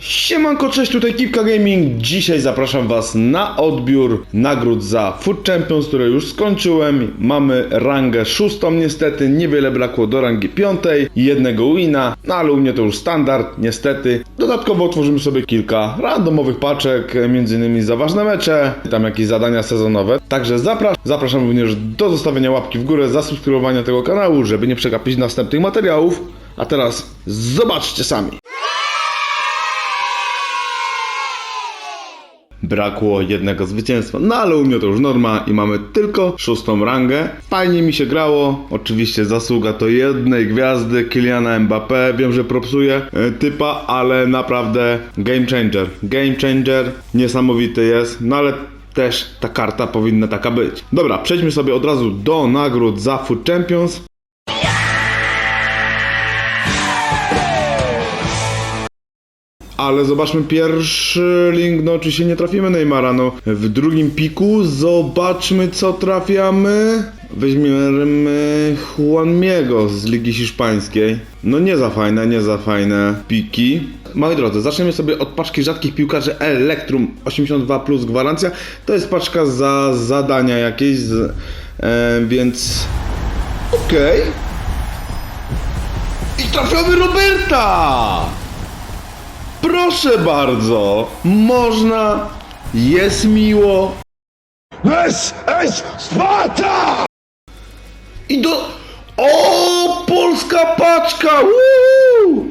Siemanko, cześć, tutaj Kipka Gaming. Dzisiaj zapraszam Was na odbiór nagród za Food Champions, które już skończyłem. Mamy rangę szóstą niestety, niewiele brakło do rangi piątej jednego wina, no ale u mnie to już standard, niestety. Dodatkowo otworzymy sobie kilka randomowych paczek, innymi za ważne mecze, tam jakieś zadania sezonowe. Także zapraszam, zapraszam również do zostawienia łapki w górę, zasubskrybowania tego kanału, żeby nie przegapić następnych materiałów. A teraz zobaczcie sami. Brakło jednego zwycięstwa, no ale u mnie to już norma i mamy tylko szóstą rangę. Fajnie mi się grało, oczywiście zasługa to jednej gwiazdy Kyliana Mbappé. Wiem, że propsuje e, typa, ale naprawdę game changer. Game changer, niesamowity jest, no ale też ta karta powinna taka być. Dobra, przejdźmy sobie od razu do nagród za Food Champions. Ale zobaczmy pierwszy link, no oczywiście nie trafimy Neymara, no w drugim piku zobaczmy co trafiamy. Weźmiemy Juanmiego z Ligi Hiszpańskiej. No nie za fajne, nie za fajne piki. Moi drodzy, zaczniemy sobie od paczki rzadkich piłkarzy Electrum 82 plus gwarancja. To jest paczka za zadania jakieś, z, e, więc okej. I trafiamy Roberta! Proszę bardzo, można, jest miło This is Sparta! i do... O, polska paczka! Woo!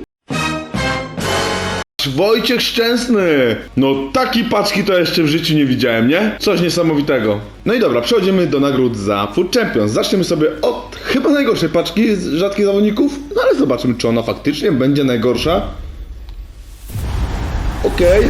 Wojciech Szczęsny! No takiej paczki to jeszcze w życiu nie widziałem, nie? Coś niesamowitego. No i dobra, przechodzimy do nagród za Food Champions. Zaczniemy sobie od chyba najgorszej paczki z rzadkich zawodników, no ale zobaczymy, czy ona faktycznie będzie najgorsza. Okej.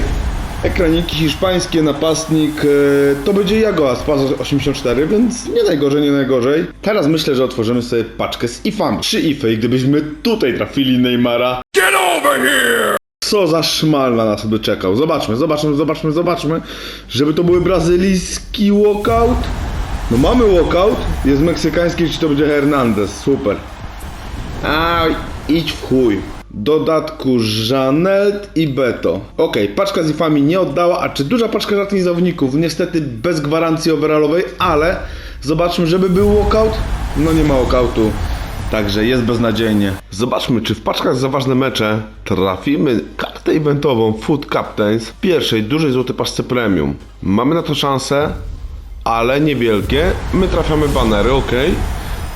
Ekraniki hiszpańskie, napastnik, e, to będzie Jago Aspas 84, więc nie najgorzej, nie najgorzej. Teraz myślę, że otworzymy sobie paczkę z ifami. Trzy ify i gdybyśmy tutaj trafili Neymara, Get over here! co za szmal na nas by czekał. Zobaczmy, zobaczmy, zobaczmy, zobaczmy. Żeby to były brazylijski walkout. No mamy walkout, jest meksykański, czy to będzie Hernandez, super. A idź w chuj. Dodatku Janelt i Beto. Okej, paczka z ifami nie oddała, a czy duża paczka zawodników? Niestety bez gwarancji overallowej, ale zobaczmy, żeby był walkout. No nie ma walkoutu. Także jest beznadziejnie. Zobaczmy, czy w paczkach za ważne mecze trafimy kartę eventową Food Captains w pierwszej dużej złotej paczce premium. Mamy na to szansę, ale niewielkie. My trafiamy banery, ok.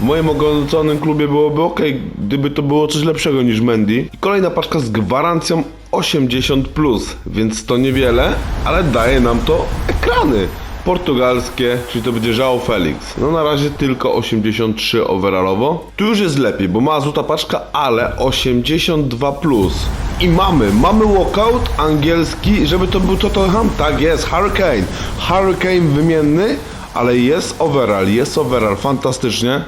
W moim ogonoconym klubie byłoby ok, gdyby to było coś lepszego niż Mendy. I kolejna paczka z gwarancją 80+, więc to niewiele, ale daje nam to ekrany portugalskie, czyli to będzie João Felix. No na razie tylko 83 overallowo. Tu już jest lepiej, bo ma złota paczka, ale 82 plus. I mamy, mamy walkout angielski, żeby to był Tottenham? Tak jest, Hurricane. Hurricane wymienny, ale jest overall, jest overall, fantastycznie.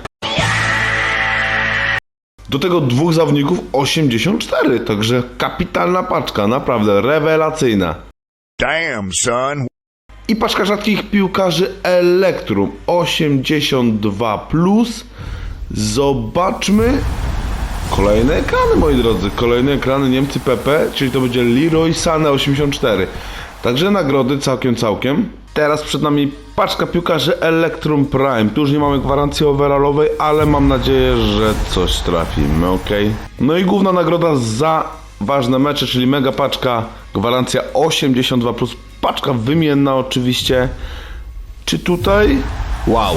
Do tego dwóch zawodników 84, także kapitalna paczka, naprawdę rewelacyjna. Damn, son. I paczka rzadkich piłkarzy Elektrum 82 plus. Zobaczmy. Kolejne ekrany, moi drodzy. Kolejne ekrany Niemcy PP, czyli to będzie Leroy Sane 84. Także nagrody całkiem, całkiem. Teraz przed nami paczka piłkarzy Electrum Prime. Tu już nie mamy gwarancji overallowej, ale mam nadzieję, że coś trafimy, ok? No i główna nagroda za ważne mecze, czyli mega paczka, gwarancja 82+, plus, paczka wymienna oczywiście. Czy tutaj? Wow.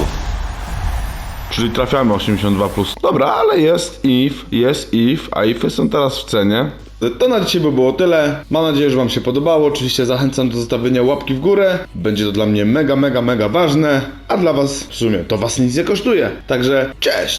Czyli trafiamy 82+. Plus. Dobra, ale jest if, jest if, a ify są teraz w cenie. To na dzisiaj by było tyle. Mam nadzieję, że Wam się podobało. Oczywiście zachęcam do zostawienia łapki w górę. Będzie to dla mnie mega, mega, mega ważne. A dla Was w sumie to Was nic nie kosztuje. Także cześć!